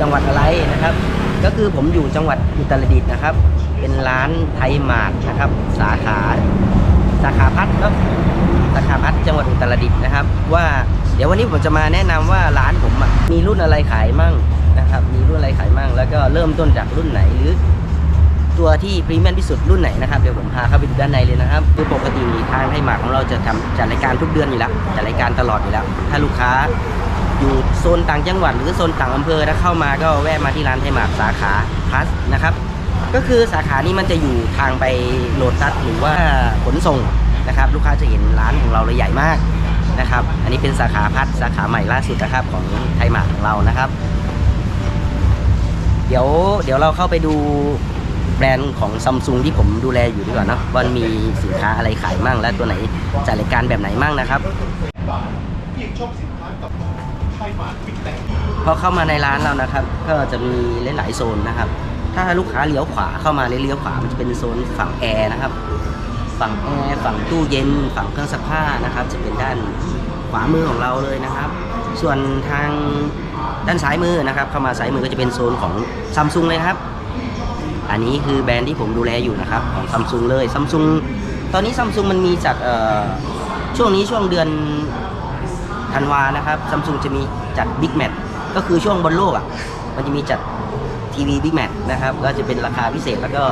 จังหวัดอะไรนะครับ ก็คือผมอยู่จังหวัดอุตรดิตถ์นะครับ เป็นร้านไทยมาร์ทนะครับ สาขาสาขาพัดเนาะสาขาพัดจังหวัดอุตรดิตถ์นะครับ ว่าเดี๋ยววันนี้ผมจะมาแนะนำว่าร้านผมมีรุ่นอะไรขายมั่งนะครับ มีรุ่นอะไรขายมั่ง แล้วก็เริ่มต้นจากรุ่นไหนหรือตัวที่พรีเมียมที่สุดรุ่นไหนนะครับเดี๋ยวผมพาเข้าไปดูด้านในเลยนะครับคือปกติทางไทยหมากของเราจะทำจัดรายการทุกเดือนอยู่แล้วจัดรายการตลอดอยู่แล้ว ถ้าลูกค้า อยู่โซนต่างจังหวัดหรือโซนต่างอำเภอถ้าเข้ามาก็แวะมาที่ร้านไทยหมากสาขาพัสนะครับ ก็คือสาขานี้มันจะอยู่ทางไปโลตัสหรือว่าขนส่งนะครับ ลูกค้าจะเห็นร้านของเราเลยใหญ่มากนะครับ อันนี้เป็นสาขาพัสสาขาใหม่ล่าสุดนะครับของไทยหมากของเรานะครับ เดี๋ยวเดี๋ยวเราเข้าไปดูแบรนด์ของซัมซุงที่ผมดูแลอยู่ดีกว่าเนะว่ามีสินค้าอะไรขายมั่งและตัวไหนจัดรายการแบบไหนมั่งนะครับ พอเข้ามาในร้านเรานะครับ ก็จะมีหลายๆโซนนะครับ ถ้าลูกค้าเลี้ยวขวาเข้ามาเลี้ยวขวามันจะเป็นโซนฝั่งแอร์นะครับ ฝั่งแอร์ฝั่งตู้เย็น ฝั่งเครื่องซักผ้านะครับ จะเป็นด้านขวามือของเราเลยนะครับ ส่วนทางด้านซ้ายมือนะครับ เข้ามาซ้ายมือก็จะเป็นโซนของซัมซุงเลยครับ อันนี้คือแบรนด์ที่ผมดูแลอยู่นะครับของซัมซุงเลยซัมซุงตอนนี้ซัมซุงมันมีจัดเอ่อช่วงนี้ช่วงเดือน ธันวานะครับซัมซุงจะมีจัดบิ๊กแมทก็คือช่วงบนโลกอะมันจะมีจัดทีวีบิ๊กแมทนะครับก็จะเป็นราคาพิเศษแล้วก็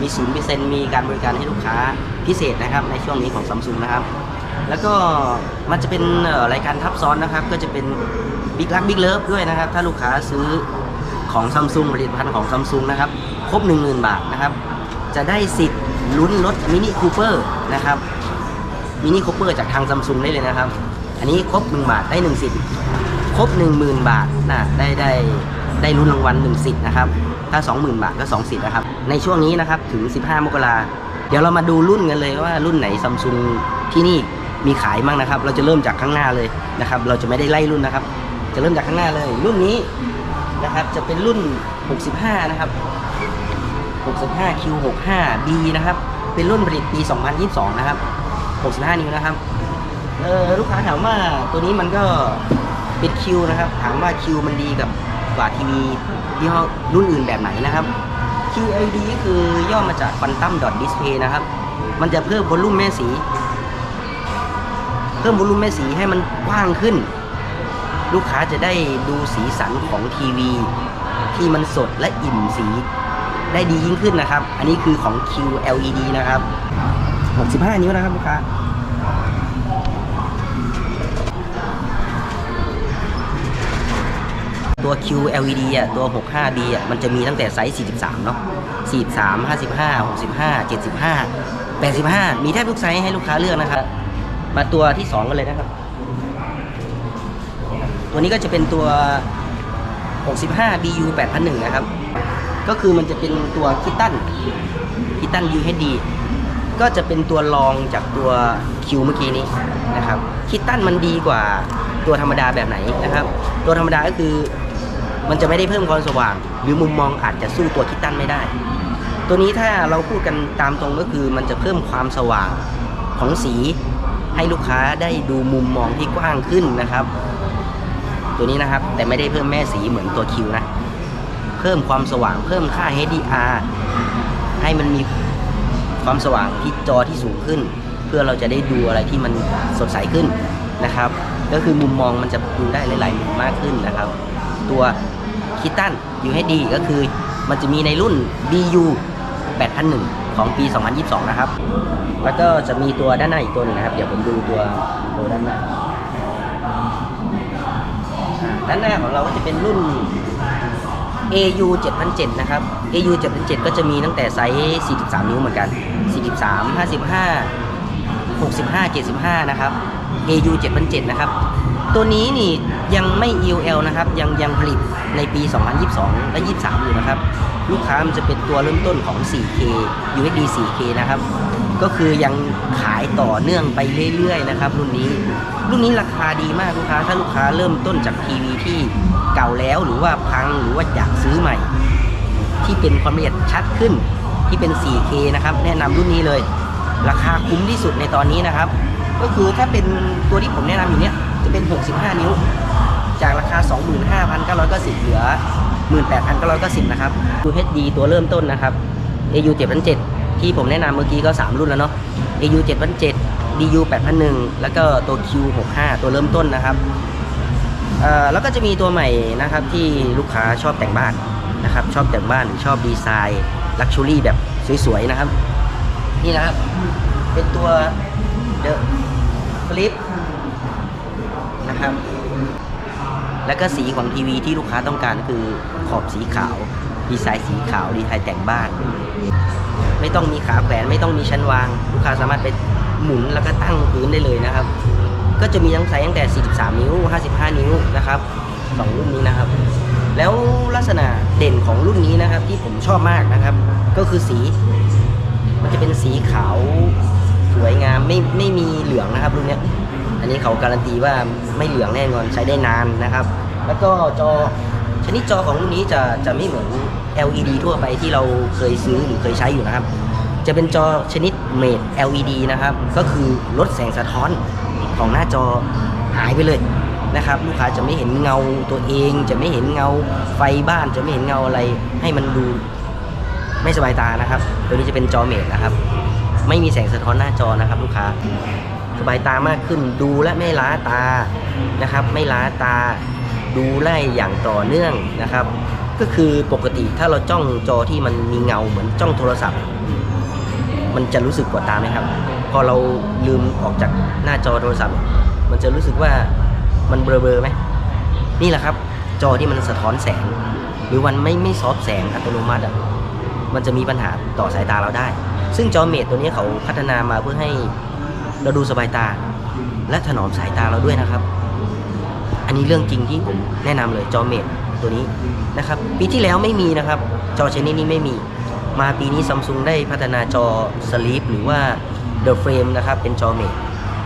มีศูนย์เปอร์เซ็นต์มีการบริการให้ลูกค้าพิเศษนะครับในช่วงนี้ของซัมซุงนะครับแล้วก็มันจะเป็นรายการทับซ้อนนะครับ ก็จะเป็นบิ๊กลักบิ๊กเลิฟด้วยนะครับ ถ้าลูกค้าซื้อของซัมซุงผลิตภัณฑ์ของซัมซุงนะครับ ครบ 1 0,000 บาทนะครับ จะได้สิทธิ์ลุ้นรถมินิคูเปอร์นะครับมินิคูเปอร์จากทางซัมซุงได้เลยนะครับ อันนี้ครบ1บาทได้1สิทธิ์ครบ10,000บาทนะได้ได้ได้ลุ้นรางวัล1สิทธิ์นะครับถ้า20,000บาทก็2สิทธิ์นะครับ ในช่วงนี้นะครับถึง15มกราเดี๋ยวเรามาดูรุ่นกันเลยว่ารุ่นไหนซัมซุงที่นี่มีขายมั่งนะครับ เราจะเริ่มจากข้างหน้าเลยนะครับ เราจะไม่ได้ไล่รุ่นนะครับ จะเริ่มจากข้างหน้าเลย รุ่นนี้นะครับจะเป็นรุ่น 65 นะครับ 65 Q65 B นะครับ เป็นรุ่นผลิตปี 2022 นะครับ 65 นิ้วนะครับ เออลูกค้าถามว่าตัวนี้มันก็เป็น Q นะครับ ถามว่า Q มันดีกับกว่าทีวียี่ห้อรุ่นอื่นแบบไหนนะครับ QLED ก็คือย่อมาจาก Quantum Dot Display นะครับ มันจะเพิ่มวอลลุ่มแม่สี เพิ่มวอลลุ่มแม่สีให้มันกว้างขึ้น ลูกค้าจะได้ดูสีสันของทีวี ที่มันสดและอิ่มสีได้ดียิ่งขึ้นนะครับ อันนี้คือของ QLED นะครับ 65 นิ้วนะครับลูกค้า ตัว QLED อะตัว 65B อะมันจะมีตั้งแต่ไซส์ 43 เนาะ43 55 65 75 85 มีแทบทุกไซส์ให้ลูกค้าเลือกนะครับ มาตัวที่ 2 กันเลยนะครับ ตัวนี้ก็จะเป็นตัว 65 BU 8001 นะครับ ก็คือมันจะเป็นตัวคิตตันคิตตัน UHD ก็จะเป็นตัวรองจากตัวคิวเมื่อกี้นี้นะครับคิตตันมันดีกว่าตัวธรรมดาแบบไหนนะครับ ตัวธรรมดาก็คือ มันจะไม่ได้เพิ่มความสว่าง หรือมุมมองอาจจะสู้ตัวคิตตันไม่ได้ ตัวนี้ถ้าเราพูดกันตามตรงก็คือมันจะเพิ่มความสว่างของสีให้ลูกค้าได้ดูมุมมองที่กว้างขึ้นนะครับ ตัวนี้นะครับแต่ไม่ได้เพิ่มแม่สีเหมือนตัวคิวนะ เพิ่มความสว่างเพิ่มค่า HDR ให้มันมีความสว่างที่จอที่สูงขึ้น เพื่อเราจะได้ดูอะไรที่มันสดใสขึ้นนะครับ ก็คือมุมมองมันจะดูได้หลาย ๆ มุมมากขึ้นนะครับ ตัวคิตัน UHD ก็คือมันจะมีในรุ่น BU 8001 ของปี 2022 นะครับ แล้วก็จะมีตัวด้านหน้าอีกตัวหนึงนะครับ เดี๋ยวผมดูตัวตัวด้านหน้า ด้านหน้าของเราก็จะเป็นรุ่น AU 7007นะครับ AU 7007ก็จะมีตั้งแต่ไซส์ 43 นิ้วเหมือนกัน 43 55 65 75 นะครับ AU 7007นะครับ ตัวนี้นี่ยังไม่ EOL นะครับยังยังผลิตในปี 2022 และ 23 อยู่นะครับ ลูกค้ามันจะเป็นตัวเริ่มต้นของ 4K UHD 4K นะครับ ก็คือยังขายต่อเนื่องไปเรื่อยๆนะครับ รุ่นนี้ รุ่นนี้ราคาดีมากลูกค้า ถ้าลูกค้าเริ่มต้นจากทีวีที่เก่าแล้วหรือว่าพังหรือว่าอยากซื้อใหม่ ที่เป็นความละเอียดชัดขึ้นที่เป็น 4K นะครับ แนะนำรุ่นนี้เลย ราคาคุ้มที่สุดในตอนนี้นะครับ ก็คือถ้าเป็นตัวที่ผมแนะนำอยู่เนี้ย จะเป็น 65 นิ้ว จากราคา 25,990เหลือ 18,990นะครับ UHD ตัวเริ่มต้นนะครับ AU 7,700ที่ผมแนะนำเมื่อกี้ก็ 3 รุ่นแล้วเนาะ AU 7,700 DU 8,100แล้วก็ตัว Q65 ตัวเริ่มต้นนะครับเอ่อแล้วก็จะมีตัวใหม่นะครับที่ลูกค้าชอบแต่งบ้านนะครับ ชอบแต่งบ้านหรือชอบดีไซน์ลักชัวรี่แบบสวยๆนะครับ นี่นะครับ เป็นตัว The Flip นะครับ แล้วก็สีของทีวีที่ลูกค้าต้องการคือขอบสีขาว ดีไซน์สีขาวดีไซน์แต่งบ้าน ไม่ต้องมีขาแขวนไม่ต้องมีชั้นวาง ลูกค้าสามารถไปหมุนแล้วก็ตั้งพื้นได้เลยนะครับ ก็จะมีทั้งไซส์ตั้งแต่ 43 นิ้ว 55 นิ้วนะครับสองรุ่นนี้นะครับ แล้วลักษณะเด่นของรุ่นนี้นะครับ ที่ผมชอบมากนะครับ ก็คือสี มันจะเป็นสีขาวสวยงามไม่ไม่มีเหลืองนะครับรุ่นนี้ อันนี้เขาการันตีว่าไม่เหลืองแน่นอนใช้ได้นานนะครับ แล้วก็จอชนิดจอของรุ่นนี้จะจะไม่เหมือน LED ทั่วไปที่เราเคยซื้อหรือเคยใช้อยู่นะครับ จะเป็นจอชนิดเมด LED นะครับ ก็คือลดแสงสะท้อนของหน้าจอหายไปเลยนะครับลูกค้าจะไม่เห็นเงาตัวเอง จะไม่เห็นเงาไฟบ้านจะไม่เห็นเงาอะไร ให้มันดูไม่สบายตานะครับ ตัวนี้จะเป็นจอเมดนะครับ ไม่มีแสงสะท้อนหน้าจอนะครับ ลูกค้า สบายตามากขึ้น ดูและไม่ล้าตานะครับ ไม่ล้าตา ดูได้อย่างต่อเนื่องนะครับ ก็คือปกติถ้าเราจ้องจอที่มันมีเงาเหมือนจ้องโทรศัพท์ มันจะรู้สึกปวดตาไหมครับ พอเราลืมออกจากหน้าจอโทรศัพท์ มันจะรู้สึกว่ามันเบลอๆไหมนี่แหละครับ จอที่มันสะท้อนแสง หรือมันไม่ไม่ซอฟแสงอัตโนมัติอะมันจะมีปัญหาต่อสายตาเราได้ ซึ่งจอเมดตัวนี้เขาพัฒนามาเพื่อให้ เราดูสบายตา และถนอมสายตาเราด้วยนะครับ อันนี้เรื่องจริงที่ผมแนะนำเลยจอเมดตัวนี้นะครับปีที่แล้วไม่มีนะครับ จอชนิดนี้ไม่มี มาปีนี้ซัมซุงได้พัฒนาจอสลีปหรือว่า The Frame นะครับเป็นจอเมด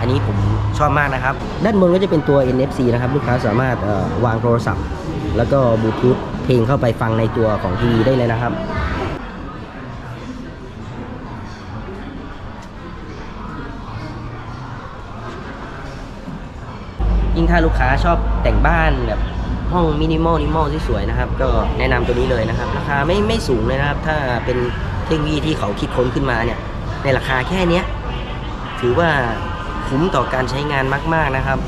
อันนี้ผมชอบมากนะครับ ด้านบนก็จะเป็นตัว NFC นะครับลูกค้าสามารถวางโทรศัพท์ แล้วก็บลูทูธเพลงเข้าไปฟังในตัวของทีวีได้เลยนะครับ ยิ่งถ้าลูกค้าชอบแต่งบ้านแบบห้องมินิมอลนิมอลที่สวยนะครับ ก็แนะนำตัวนี้เลยนะครับ ราคาไม่ไม่สูงเลยนะครับ ถ้าเป็นเทคโนโลยีที่เขาคิดค้นขึ้นมาเนี่ย ในราคาแค่เนี้ยถือว่าคุ้มต่อการใช้งานมาก ๆนะครับ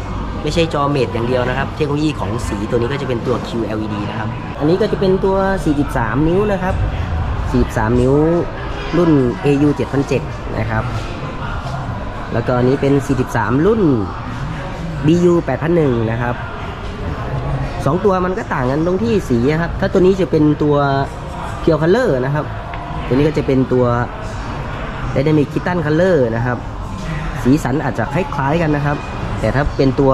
ไม่ใช่จอเมดอย่างเดียวนะครับ เทคโนโลยีของสีตัวนี้ก็จะเป็นตัว QLED นะครับ อันนี้ก็จะเป็นตัว 43 นิ้วนะครับ 43 นิ้วรุ่น AU 7007 นะครับ แล้วก็อันนี้เป็น 43 รุ่น BU 8001นะครับสองตัวมันก็ต่างกันตรงที่สีครับ ถ้าตัวนี้จะเป็นตัวเพียวคัลเลอร์นะครับ ตัวนี้ก็จะเป็นตัว Dynamic Kitten Color นะครับ สีสันอาจจะคล้ายๆกันนะครับ แต่ถ้าเป็นตัว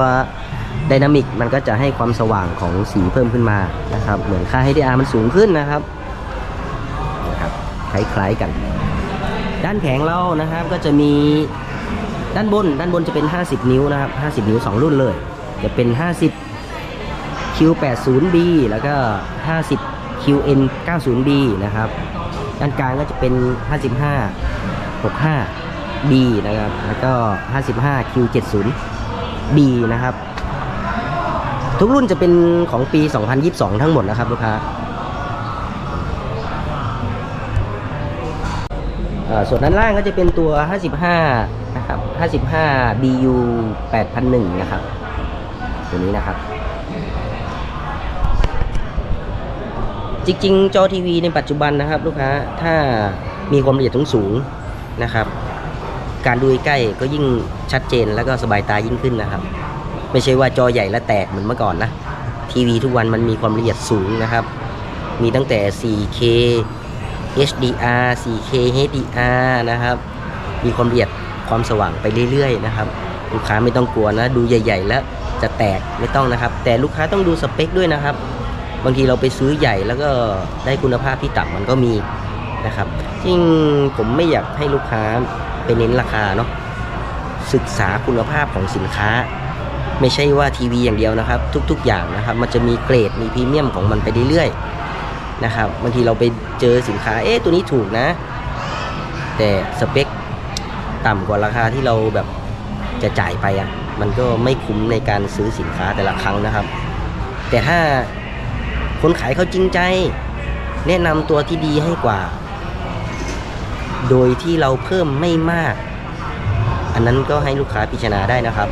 Dynamic มันก็จะให้ความสว่างของสีเพิ่มขึ้นมานะครับ เหมือนค่า HDR มันสูงขึ้นนะครับนะครับ คล้ายๆกัน ด้านแผงเรานะครับก็จะมี ด้านบนด้านบนจะเป็น 50 นิ้วนะครับ 50 นิ้ว 2 รุ่นเลย จะเป็น 50 Q80B แล้วก็ 50 QN90B นะครับ ด้านกลางก็จะเป็น 55 65B นะครับ แล้วก็ 55 Q70B นะครับ ทุกรุ่นจะเป็นของปี 2022 ทั้งหมดนะครับลูกค้าส่วนด้านล่างก็จะเป็นตัว 55 นะครับ 55 BU 8001 นะครับ ตัวนี้นะครับ จริงๆ จอทีวีในปัจจุบันนะครับ ลูกค้า ถ้ามีความละเอียดสูงๆนะครับ การดูใกล้ก็ยิ่งชัดเจนแล้วก็สบายตายิ่งขึ้นนะครับ ไม่ใช่ว่าจอใหญ่และแตกเหมือนเมื่อก่อนนะ ทีวีทุกวันมันมีความละเอียดสูงนะครับ มีตั้งแต่ 4K HDR 4K HDR นะครับ มีความละเอียด ความสว่างไปเรื่อยๆนะครับลูกค้าไม่ต้องกลัวนะ ดูใหญ่ ๆ แล้วจะแตกไม่ต้องนะครับ แต่ลูกค้าต้องดูสเปคด้วยนะครับ บางทีเราไปซื้อใหญ่แล้วก็ได้คุณภาพที่ต่ำมันก็มีนะครับจริงผมไม่อยากให้ลูกค้าไปเน้นราคาเนาะศึกษาคุณภาพของสินค้า ไม่ใช่ว่าทีวีอย่างเดียวนะครับ ทุก ๆ อย่างนะครับ มันจะมีเกรดมีพรีเมียมของมันไปเรื่อยๆนะครับบางทีเราไปเจอสินค้าเอ๊ะตัวนี้ถูกนะ แต่สเปค ต่ำกว่าราคาที่เราแบบจะจ่ายไปอะมันก็ไม่คุ้มในการซื้อสินค้าแต่ละครั้งนะครับ แต่ถ้าคนขายเขาจริงใจ แนะนำตัวที่ดีให้กว่า โดยที่เราเพิ่มไม่มาก อันนั้นก็ให้ลูกค้าพิจารณาได้นะครับ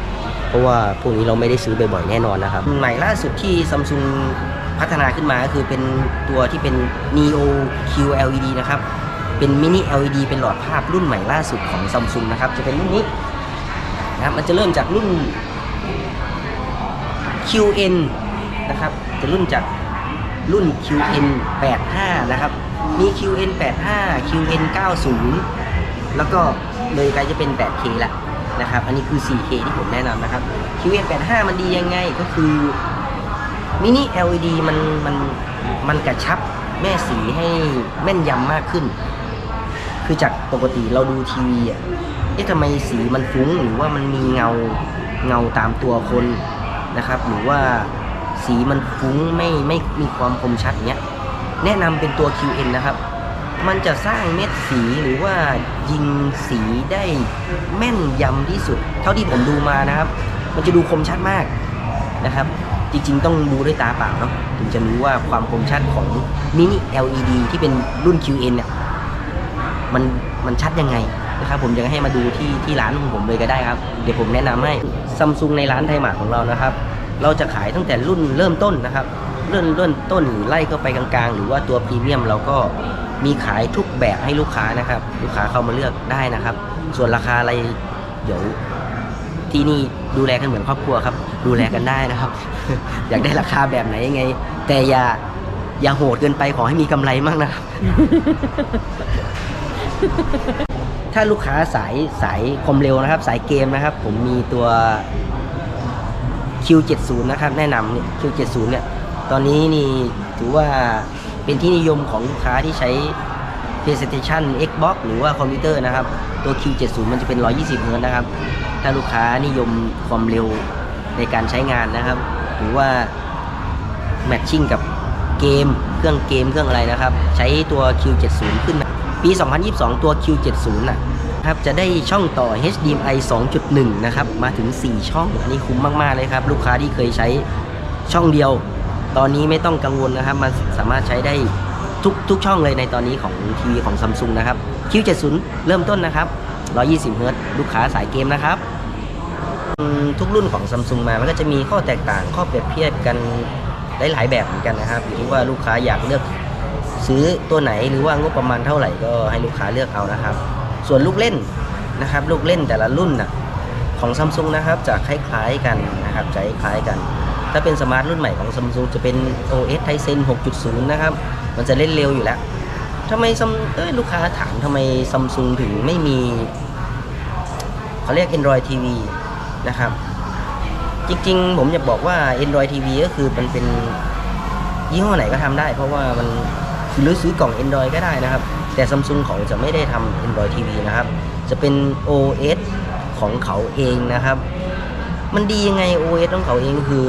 เพราะว่าพวกนี้เราไม่ได้ซื้อบ่อยๆแน่นอนนะครับ ใหม่ล่าสุดที่ซัมซุงพัฒนาขึ้นมาก็คือเป็นตัวที่เป็น Neo QLED นะครับ เป็นมินิ LED เป็นหลอดภาพรุ่นใหม่ล่าสุดของซัมซุงนะครับ จะเป็นรุ่นนี้นะครับมันจะเริ่มจากรุ่น QN นะครับ จะรุ่นจากรุ่น QN 85นะครับ มี QN 85 QN 90 แล้วก็เลยกลายจะเป็น 8K ละนะครับ อันนี้คือ 4K ที่ผมแนะนำนะครับ QN 85มันดียังไงก็คือมินิ LED มันมันมันกระชับแม่สีให้แม่นยำมากขึ้น คือจากปกติเราดูทีวีอะเอ๊ะทำไมสีมันฟุ้งหรือว่ามันมีเงาเงาตามตัวคนนะครับ หรือว่าสีมันฟุ้งไม่ไม่มีความคมชัดเนี้ยแนะนำเป็นตัว QN นะครับ มันจะสร้างเม็ดสีหรือว่ายิงสีได้แม่นยำที่สุด เท่าที่ผมดูมานะครับ มันจะดูคมชัดมากนะครับ จริงๆ ต้องดูด้วยตาเปล่าเนาะถึงจะรู้ว่าความคมชัดของมินิ LED ที่เป็นรุ่น QN เนี่ย มันมันชัดยังไงนะครับผมจะให้มาดูที่ที่ร้านของผมเลยก็ได้ครับ เดี๋ยวผมแนะนำให้ซัมซุงในร้านไทยมาร์ทของเรานะครับ เราจะขายตั้งแต่รุ่นเริ่มต้นนะครับเริ่มเริ่มต้นหรือไล่ก็ไปกลางๆ หรือว่าตัวพรีเมียมเราก็มีขายทุกแบบให้ลูกค้านะครับ ลูกค้าเข้ามาเลือกได้นะครับ ส่วนราคาอะไรเดี๋ยวที่นี่ดูแลกันเหมือนครอบครัวครับ ดูแลกันได้นะครับ อยากได้ราคาแบบไหนยังไง แต่อย่าอย่าโหดเกินไปขอให้มีกำไรมากนะครับ ถ้าลูกค้าสายสายคมเร็วนะครับ สายเกมนะครับ ผมมีตัว Q70 นะครับ แนะนำเนี่ย Q70 เนี่ย ตอนนี้นี่ถือว่าเป็นที่นิยมของลูกค้าที่ใช้ PlayStation Xbox หรือว่าคอมพิวเตอร์นะครับ ตัว Q70 มันจะเป็น 120เฮิร์ตนะครับ ถ้าลูกค้านิยมความเร็วในการใช้งานนะครับ หรือว่าแมทชิ่งกับเกม เครื่องเกมเครื่องอะไรนะครับ ใช้ตัว Q70 ขึ้นมา ปี 2022 ตัว Q70 นะครับจะได้ช่องต่อ HDMI 2.1 นะครับ มาถึง 4 ช่อง อันนี้คุ้มมาก ๆ เลยครับ ลูกค้าที่เคยใช้ช่องเดียว ตอนนี้ไม่ต้องกังวลนะครับ มันสามารถใช้ได้ทุกทุกช่องเลยในตอนนี้ของทีวีของซัมซุงนะครับ Q70 เริ่มต้นนะครับ 120 เฮิร์ตซ์ลูกค้าสายเกมนะครับ ทุกรุ่นของซัมซุงมา มันก็จะมีข้อแตกต่างข้อเปรียบเทียบกันหลายๆแบบเหมือนกันนะครับอยู่ที่ว่าลูกค้าอยากเลือก ซื้อตัวไหนหรือว่างบประมาณเท่าไหร่ก็ให้ลูกค้าเลือกเอานะครับ ส่วนลูกเล่นนะครับ ลูกเล่นแต่ละรุ่นน่ะของซัมซุงนะครับจะคล้ายๆกันนะครับจะคล้ายกัน ถ้าเป็นสมาร์ทรุ่นใหม่ของซัมซุงจะเป็น OS Tizen 6.0 นะครับ มันจะเล่นเร็วอยู่แล้วทำไมซัมเอ้ยลูกค้าถามทำไมซัมซุงถึงไม่มีเขาเรียก Android TV นะครับ จริงๆ ผมจะบอกว่า Android TV ก็คือมันเป็นยี่ห้อไหนก็ทำได้ เพราะว่ามัน หรือซื้อกล่อง Android ก็ได้นะครับ แต่ Samsung เขาจะไม่ได้ทำ Android TV นะครับ จะเป็น OS ของเขาเองนะครับ มันดียังไง OS ของเขาเองคือ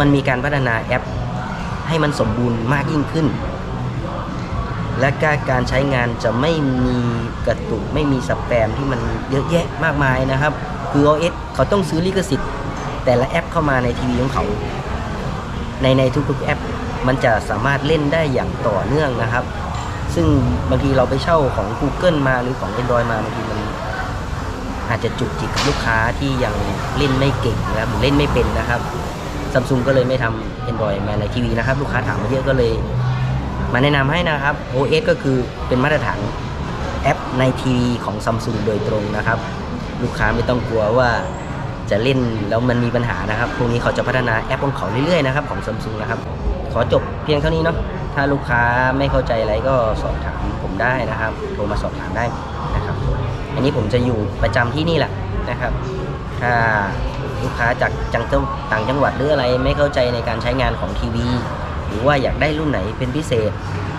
มันมีการพัฒนาแอป ให้มันสมบูรณ์มากยิ่งขึ้น และการการใช้งานจะไม่มีกระตุกไม่มีสแปมที่มันเยอะแยะมากมายนะครับ คือ OS เขาต้องซื้อลิขสิทธิ์ แต่ละแอปเข้ามาในทีวีของเขา ในในทุกๆแอป มันจะสามารถเล่นได้อย่างต่อเนื่องนะครับ ซึ่งบางทีเราไปเช่าของ Google มาหรือของ Android มาบางทีมันอาจจะจุกจิกกับลูกค้าที่ยังเล่นไม่เก่งนะครับหรือเล่นไม่เป็นนะครับซัมซุงก็เลยไม่ทำ Android มาในทีวีนะครับ ลูกค้าถามมาเยอะก็เลย มาแนะนำให้นะครับ OS ก็คือเป็นมาตรฐานแอปในทีวีของซัมซุงโดยตรงนะครับ ลูกค้าไม่ต้องกลัวว่าจะเล่นแล้วมันมีปัญหานะครับ พวกนี้เขาจะพัฒนาแอปของเขาเรื่อยๆนะครับของซัมซุงนะครับ อจบเพียงเท่านี้เนาะถ้าลูกค้าไม่เข้าใจอะไรก็สอบถามผมได้นะครับโทรมาสอบถามได้นะครับ อันนี้ผมจะอยู่ประจำที่นี่แหละนะครับ ถ้าลูกค้าจากจังเจต่างจังหวัดหรืออะไรไม่เข้าใจในการใช้งานของทีวี หรือว่าอยากได้รุ่นไหนเป็นพิเศษ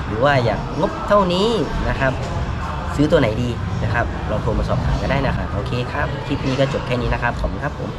หรือว่าอยากงบเท่านี้นะครับ ซื้อตัวไหนดีนะครับลองโทรมาสอบถามกันได้นะครับโอเคครับคลิปนี้ก็จบแค่นี้นะครับขอบคุณครับผม